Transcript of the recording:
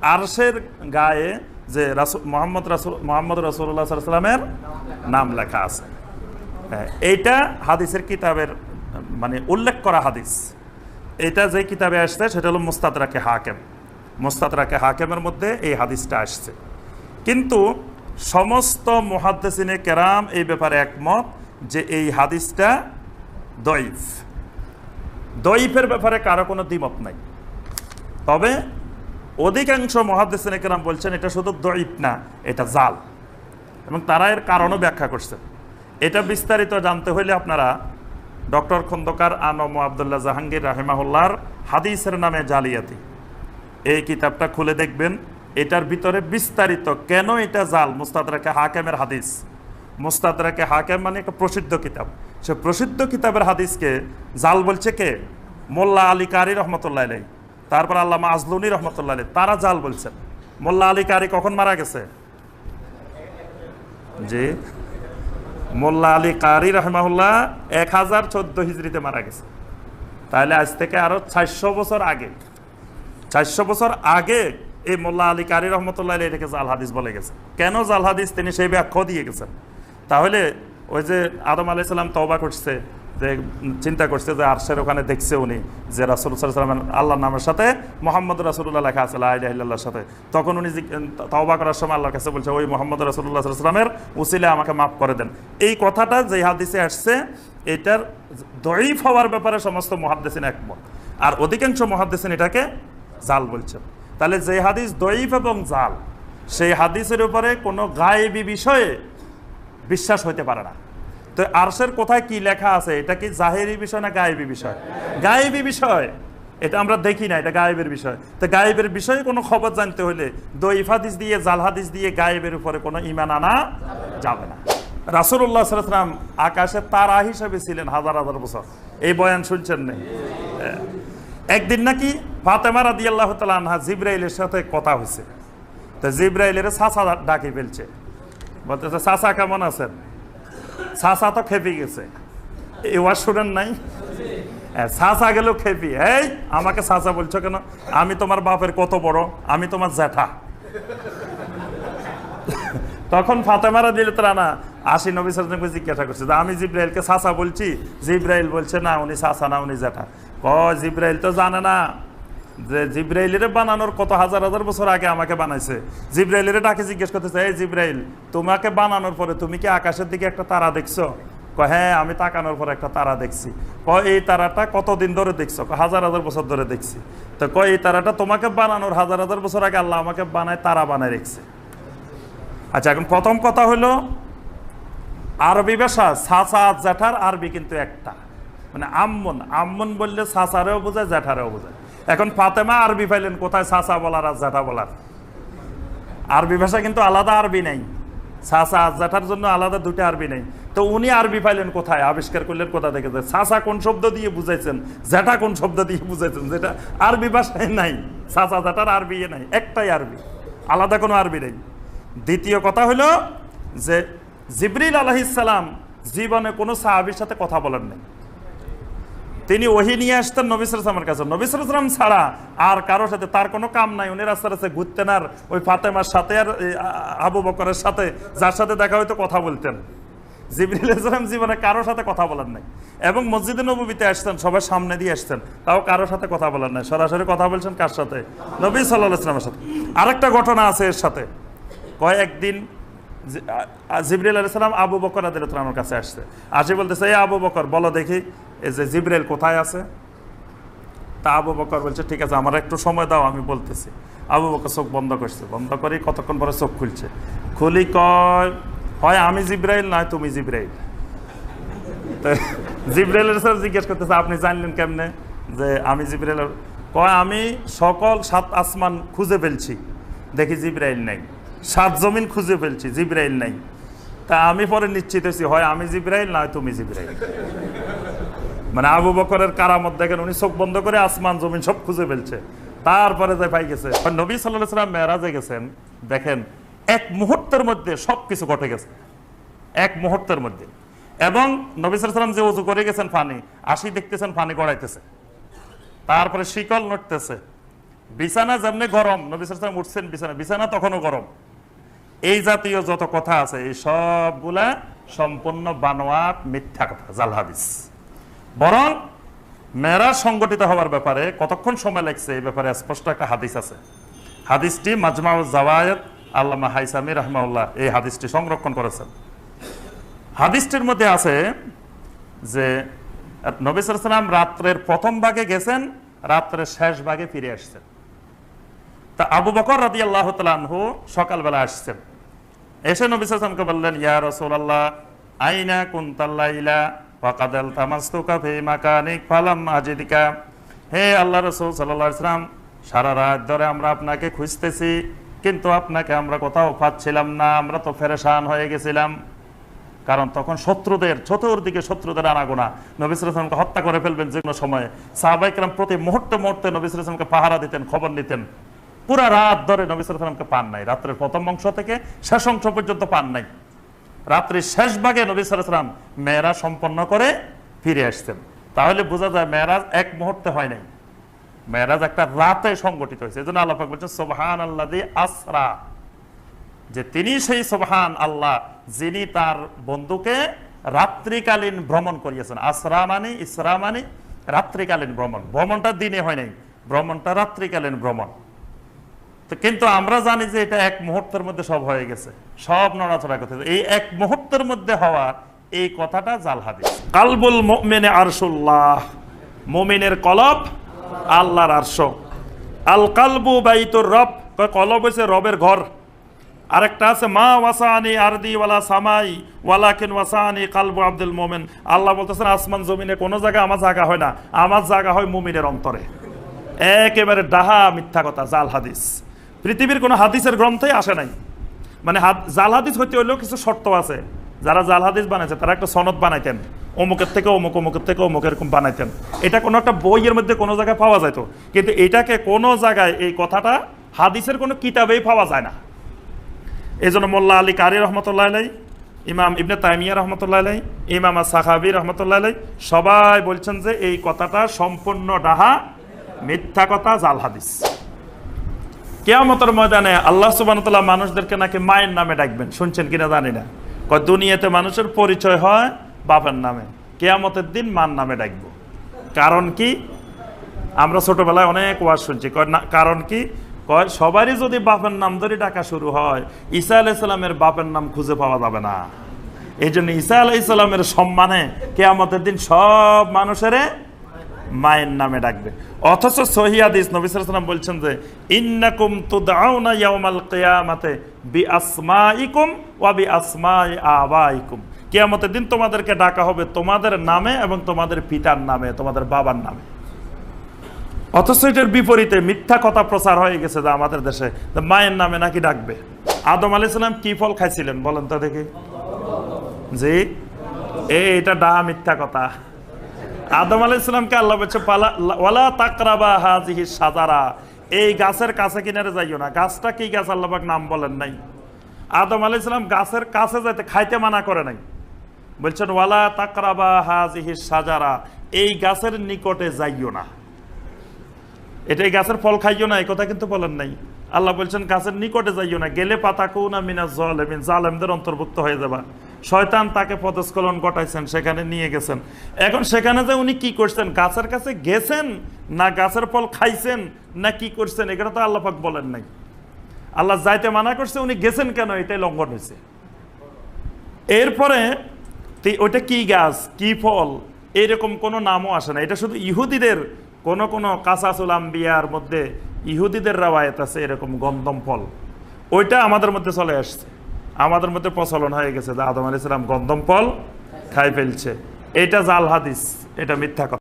আরশের গায়ে যে রাসুল মোহাম্মদ রাসুল মোহাম্মদ রাসুল্লাহ সাল্লামের নাম লেখা আছে। হ্যাঁ, এইটা হাদিসের কিতাবের মানে উল্লেখ করা হাদিস। এটা যে কিতাবে আসছে সেটা হলো মোস্তাদ মুস্তাদরাকে হাকেম। মোস্তাদ মুস্তাদরাকে হাকেমের মধ্যে এই হাদিসটা আসছে। কিন্তু সমস্ত মহাদ্দেসিনে কেরাম এই ব্যাপারে একমত যে এই হাদিসটা দইফ দইফের ব্যাপারে কারও কোনো দ্বিমত নাই। তবে অধিকাংশ মহাদ্দেসিন কেরাম বলছেন, এটা শুধু দইফ না, এটা জাল। এবং তারা এর কারণও ব্যাখ্যা করছেন এটা বিস্তারিত জানতে হলে আপনারা ডক্টর খন্দকার আনম আবদুল্লাহ জাহাঙ্গীর রাহেমাহুল্লার হাদিসের নামে জালিয়াতি। এই কিতাবটা খুলে দেখবেন, এটার ভিতরে বিস্তারিত কেন এটা জাল? মুস্তাদ মুস্তাদরাকে হাকেমের হাদিস। মুস্তাদরাকে হাকেম মানে একটা প্রসিদ্ধ কিতাব। সে প্রসিদ্ধ কিতাবের হাদিসকে জাল বলছে কে? মোল্লা আলী কারি রহমতুল্লাহ আলাই তারপর আল্লামা আজলুনি রহমতুল্লাহ আলাই তারা জাল বলছেন মোল্লা আলী কারি কখন মারা গেছে? জি। মোল্লা আলী কারি রহমাহুল্লাহ এক হাজার চোদ্দ হিজড়িতে মারা গেছে। তাহলে আজ থেকে আরও চারশো বছর আগে, চারশো বছর আগে এই মোল্লা আলী কারি রহমতুল্লাহ এটাকে জাল হাদিস বলে গেছে। কেন জাল হাদিস তিনি সেই ব্যাখ্যাও দিয়ে গেছেন? তাহলে ওই যে আদম আলাই সাল্লাম তওবা করছে যে চিন্তা করছে যে আরশের ওখানে দেখছে উনি, যে রাসুল সাল্লামের আল্লাহর নামের সাথে মোহাম্মদ রাসুল্লাহ লেখা আছে আল্লাহর সাথে। তখন উনি তওবা করার সময় আল্লাহর কাছে বলছে, ওই মোহাম্মদ রাসুল্লাহ সাল্লামের উসিলে আমাকে মাফ করে দেন। এই কথাটা যে হাদিসে আসছে, এটার দইফ হওয়ার ব্যাপারে সমস্ত মহাদ্দেসিন একমত। আর অধিকাংশ মহাদ্দেসিন এটাকে জাল বলছেন তাহলে যে হাদিস দইফ এবং জাল, সেই হাদিসের উপরে কোনো গায়েবী বিষয়ে বিশ্বাস হইতে পারে না। তো আরশের কোথায় কি লেখা আছে? এটা কি জাহেরি বিষয় না গায়েবী বিষয়? গায়েবী বিষয়। এটা আমরা দেখি না, এটা গায়েবের বিষয়। তো গায়েবের বিষয়ে কোনো খবর জানতে হলে দইফ হাদিস দিয়ে জালহাদিস দিয়ে গায়েবের উপরে কোনো ইমান আনা যাবে না। রাসুল্লাহ সাল্লাম আকাশে তারা হিসেবে ছিলেন হাজার হাজার বছর। এই বয়ান শুনছেন নেই একদিন নাকি ফাতেমা রাদি আল্লাহ আনহা জিব্রাইলের সাথে কথা হয়েছে। তো জিব্রাইলের সাসা ডাকি ফেলছে। বলতেছে সাসা কেমন আছেন? সাসা তো খেপে গেছে। এই ওয়াজ শুনেন নাই? হ্যাঁ, সাসা গেল খেপি। এই আমাকে সাসা বলছো কেন? আমি তোমার বাপের কত বড়? আমি তোমার জ্যাঠা। তখন ফাতেমারা দিল তারা আশি নবী সালামকে জিজ্ঞাসা করছে যে আমি জিব্রাইলকে সাসা বলছি? জিব্রাইল বলছে না উনি সাসা না উনি জ্যাঠা। ক জিব্রাইল তো জানে না। যে জিব্রাইলের বানানোর কত হাজার হাজার বছর আগে আমাকে বানাইছে। জিব্রাইলের ডাকে জিজ্ঞেস করতেছে, এই জিব্রাইল, তোমাকে বানানোর পরে তুমি কি আকাশের দিকে একটা তারা দেখছ? ক হ্যাঁ আমি তাকানোর পর একটা তারা দেখছি। ক এই তারাটা কতদিন ধরে দেখছ? হাজার হাজার বছর ধরে দেখছি। তো ক এই তারাটা তোমাকে বানানোর হাজার হাজার বছর আগে আল্লাহ আমাকে বানায়, তারা বানায় রেখছে। আচ্ছা এখন প্রথম কথা হলো, আরবি ভাষা সাসা জ্যাঠার আরবি কিন্তু একটা। মানে আম্মন আম্মন বললে সাসারেও বোঝায়, জ্যাঠারেও বোঝায়। এখন ফাতেমা আরবি পাইলেন কোথায় সাসা বলার আর জ্যাঠা বলার? আরবি ভাষা কিন্তু আলাদা আরবি নেই। সাসা জ্যাঠার জন্য আলাদা দুটো আরবি নেই। তো উনি আরবি পাইলেন কোথায়? আবিষ্কার করলেন কোথা থেকে? যে সাসা কোন শব্দ দিয়ে বুঝাইছেন? জ্যাঠা কোন শব্দ দিয়ে বুঝাইছেন? যেটা আরবি ভাষায় নাই। সাসা জ্যাঠার আরবি নাই। একটাই আরবি। আলাদা কোনো আরবি নেই। দ্বিতীয় কথা হলো যে জিবরিল আলহিসাল্লাম জীবনে কোনো সাহাবির সাথে কথা বলেন নাই। তিনি ওহি নিয়ে আসতেন নবিসামের কাছে। নবিসাম ছাড়া আর কারোর সাথে তার কোনো কাম নাই। উনি রাস্তা রাস্তায় ঘুরতেন আর ওই ফাতেমার সাথে আর আবু বকরের সাথে, যার সাথে দেখা হয়তো কথা বলতেন। জিবরিল ইসলাম জীবনে কারোর সাথে কথা বলার নাই। এবং মসজিদে নবীতে আসতেন সবাই সামনে দিয়ে আসতেন। তাও কারোর সাথে কথা বলার নাই। সরাসরি কথা বলছেন কার সাথে? নবী সাল্লাহ ইসলামের সাথে। আরেকটা ঘটনা আছে এর সাথে। কয়েকদিন জিবরিল আলাইসালাম আবু বকর আদিলামের কাছে আসছে। আসে বলতেছে এই আবু বকর, বলো দেখি, এই যে জিবরেল কোথায় আছে? তা আবু বকর বলছে, ঠিক আছে, আমার একটু সময় দাও, আমি বলতেছি। আবু বকর চোখ বন্ধ করছে, বন্ধ করে, কতক্ষণ পরে চোখ খুলছে। খুলি কয়, হয় আমি জিব্রাইল, নয় তুমি জিব্রাইল। তো জিব্রাইলের স্যার জিজ্ঞেস করতেছে, আপনি জানলেন কেমনে যে আমি জিব্রাইল? কয়, আমি সকল সাত আসমান খুঁজে ফেলছি, দেখি জিব্রাইল নাই। সাত জমিন খুঁজে ফেলছি, জিব্রাইল নাই। তা আমি পরে নিশ্চিত হয়েছি, হয় আমি জিব্রাইল নয় তুমি জিব্রাইল। মানে আবু বকরের কারামত দেখেন, উনি চোখ বন্ধ করে আসমান, জমিন সব খুঁজে ফেলছে। তারপরে যে পাই গেছে। নবী সাল্লাহ সাল্লাম মেয়েরাজে গেছেন, দেখেন, এক মুহূর্তের মধ্যে সব কিছু ঘটে গেছে। এক মুহূর্তের মধ্যে। এবং নবী সাল্লাম যে উজু করে গেছেন পানি আসি দেখতেছেন পানি গড়াইতেছে। তারপরে শিকল নড়তেছে। বিছানা যেমনি গরম, নবী সাল্লাম উঠছেন বিছানা বিছানা তখনও গরম। এই জাতীয় যত কথা আছে, এই সবগুলা সম্পূর্ণ বানোয়াট, মিথ্যা কথা, জাল হাদিস। বরং মেয়েরা সংগঠিত হওয়ার ব্যাপারে কতক্ষণ সময় লাগছে, এই ব্যাপারে স্পষ্ট একটা হাদিস আছে। হাদিসটি মাজমাউ জাওয়ায়েদ আল্লামা হাইসামি রহমাউল্লাহ এই হাদিসটি সংরক্ষণ করেছেন। হাদিসটির মধ্যে আছে যে, নবী সালাম রাত্রের প্রথম ভাগে গেছেন, রাত্রের শেষ ভাগে ফিরে আসছেন। তা আবু বকর রাদি আল্লাহ তালহু সকালবেলা আসছেন। এসে নবী সালামকে বললেন, ইয়া রসুল্লাহ আইনা কুন্তাল্লাইলা ওয়াকাদাল তামাস্তুকা ফি মাকানিক ফালাম আজিদিকা? হে আল্লাহ রসুল সাল্লাল্লাহু আলাইহি সাল্লাম সারা রাত ধরে আমরা আপনাকে খুঁজতেছি, কিন্তু আপনাকে আমরা কোথাও পাচ্ছিলাম না, আমরা তো ফেরেশান হয়ে গেছিলাম। কারণ তখন শত্রুদের, চতুর্দিকে শত্রুদের আনাগোনা। নবিসামকে হত্যা করে ফেলবেন যে কোনো সময়ে। সাহাবাইকরাম প্রতি মুহূর্তে মুহূর্তে নবিসামকে পাহারা দিতেন, খবর নিতেন। পুরা রাত ধরে নবিসামকে পান নাই। রাত্রের প্রথম অংশ থেকে শেষ অংশ পর্যন্ত পান নাই। রাত্রির শেষ ভাগে নবী সালাম মেয়েরা সম্পন্ন করে ফিরে আসতেন তাহলে বোঝা যায় মেয়েরাজ এক মুহূর্তে হয় নাই। মেয়েরাজ একটা রাতে সংগঠিত হয়েছে। এই জন্য আল্লাহ বলছেন সোবহান আল্লাহ আসরা। যে তিনি সেই সোবহান আল্লাহ, যিনি তার বন্ধুকে রাত্রিকালীন ভ্রমণ করিয়েছেন। আসরা মানে ইসরা মানে রাত্রিকালীন ভ্রমণ। ভ্রমণটা দিনে হয় নাই। ভ্রমণটা রাত্রিকালীন ভ্রমণ। তো কিন্তু আমরা জানি যে এটা এক মুহূর্তের মধ্যে সব হয়ে গেছে। সব নড়াচড়া করতে এই এক মুহূর্তের মধ্যে হওয়া এই কথাটা জাল হাদিস কালবুল মুমিনে আরশুল্লাহ, মুমিনের কলব আল্লাহর আরশ। আল কালবু বাইতুর রব কয় কলব হয়েছে রবের ঘর। আরেকটা আছে, মা ওয়াসানি আরদি ওয়ালা সামাই, ওয়ালাকিন ওয়াসানি কালবু আব্দুল মোমেন। আল্লাহ বলতেছেন, আসমান জমিনে কোনো জায়গা আমার জায়গা হয় না। আমার জায়গা হয় মুমিনের অন্তরে। একেবারে ডাহা মিথ্যা কথা, জাল হাদিস। পৃথিবীর কোনো হাদিসের গ্রন্থে আসে নাই। মানে জাল হাদিস হইতে হইলেও কিছু শর্ত আছে। যারা জাল হাদিস বানাইছে, তারা একটা সনদ বানাইতেন। অমুকের থেকে অমুক, অমুকের থেকে অমুক এরকম বানাইতেন। এটা কোনো একটা বইয়ের মধ্যে কোনো জায়গায় পাওয়া যেত কিন্তু এটাকে কোনো জায়গায় এই কথাটা হাদিসের কোনো কিতাবেই পাওয়া যায় না। এই জন্য মোল্লা আলী কারি রহমতুল্লাহ আলাই, ইমাম ইবনে তাইমিয়া রহমতুল্লাহ আলাই, ইমাম সাহাবি রহমতুল্লাহ আলাই সবাই বলছেন যে এই কথাটা সম্পূর্ণ ডাহা মিথ্যা কথা জাল হাদিস। কেয়ামতের ময়দানে আল্লাহ সুবানতাল্লাহ মানুষদেরকে নাকি মায়ের নামে ডাকবেন। শুনছেন কিনা জানি না। কয়, দুনিয়াতে মানুষের পরিচয় হয় বাপের নামে। কেয়ামতের দিন মার নামে ডাকবো। কারণ কি? আমরা ছোটবেলায় অনেক ওয়াজ শুনছি। কয়, না, কারণ কি? কয়, সবারই যদি বাপের নাম ধরে ডাকা শুরু হয়, ঈসা আলাইসাল্লামের বাপের নাম খুঁজে পাওয়া যাবে না। এই জন্য ঈসা আলাইসাল্লামের সম্মানে কেয়ামতের দিন সব মানুষেরে মায়ের নামে ডাকবে। অথচ সহিয়াদিস নবী সাল্লাম বলছেন যে, ইন্নাকুম তুদাউনা ইয়াউমাল কিয়ামাতে বি আসমাইকুম ওয়া বি আসমাই আবাইকুম কিয়ামতের দিন তোমাদেরকে ডাকা হবে তোমাদের নামে এবং তোমাদের পিতার নামে, তোমাদের বাবার নামে। অথচ এটার বিপরীতে মিথ্যা কথা প্রচার হয়ে গেছে যে আমাদের দেশে মায়ের নামে নাকি ডাকবে। আদম আলাইহিস সালাম কি ফল খাইছিলেন বলেন তো দেখি। জি? এটা ডা মিথ্যা কথা। আদম আলাহ ইসলামকে আল্লাহ বলছে, পালা তাকরাবা হাজিহি সাজারা এই গাছের কাছে কিনারে যাইও না। গাছটা কি গাছ আল্লাহবাক নাম বলেন নাই। আদম আলাহ ইসলাম গাছের কাছে যাইতে খাইতে মানা করে নাই। বলছেন, ওয়ালা তাকরাবা হাজিহি সাজারা এই গাছের নিকটে যাইও না। এটা এই গাছের ফল খাইও না, এই কথা কিন্তু বলেন নাই। আল্লাহ বলছেন, গাছের নিকটে যাইও না। গেলে পাতাকু না মিনা জলেমিন জালেমদের অন্তর্ভুক্ত হয়ে যাবা। শয়তান তাকে পদস্খলন ঘটাইছেন, সেখানে নিয়ে গেছেন। এখন সেখানে যে উনি কি করছেন? গাছের কাছে গেছেন না গাছের ফল খাইছেন না কি করছেন? এটা তো আল্লাপাক বলেন নাই। আল্লাহ যাইতে মানা করছে, উনি গেছেন কেন? এটাই লঙ্ঘন হয়েছে। এরপরে ওইটা কি গাছ? কি ফল? এরকম কোনো নামও আসে না। এটা শুধু ইহুদিদের, কোন কোন কাসাসুল আম্বিয়ার মধ্যে ইহুদিদের রাওয়ায়ত আছে এরকম গন্ধম ফল। ওইটা আমাদের মধ্যে চলে আসছে। আমাদের মধ্যে প্রচলন হয়ে গেছে যে আদম আলি সালাম গন্ধম ফল খাই ফেলছে। এটা জাল হাদিস, এটা মিথ্যা কথা।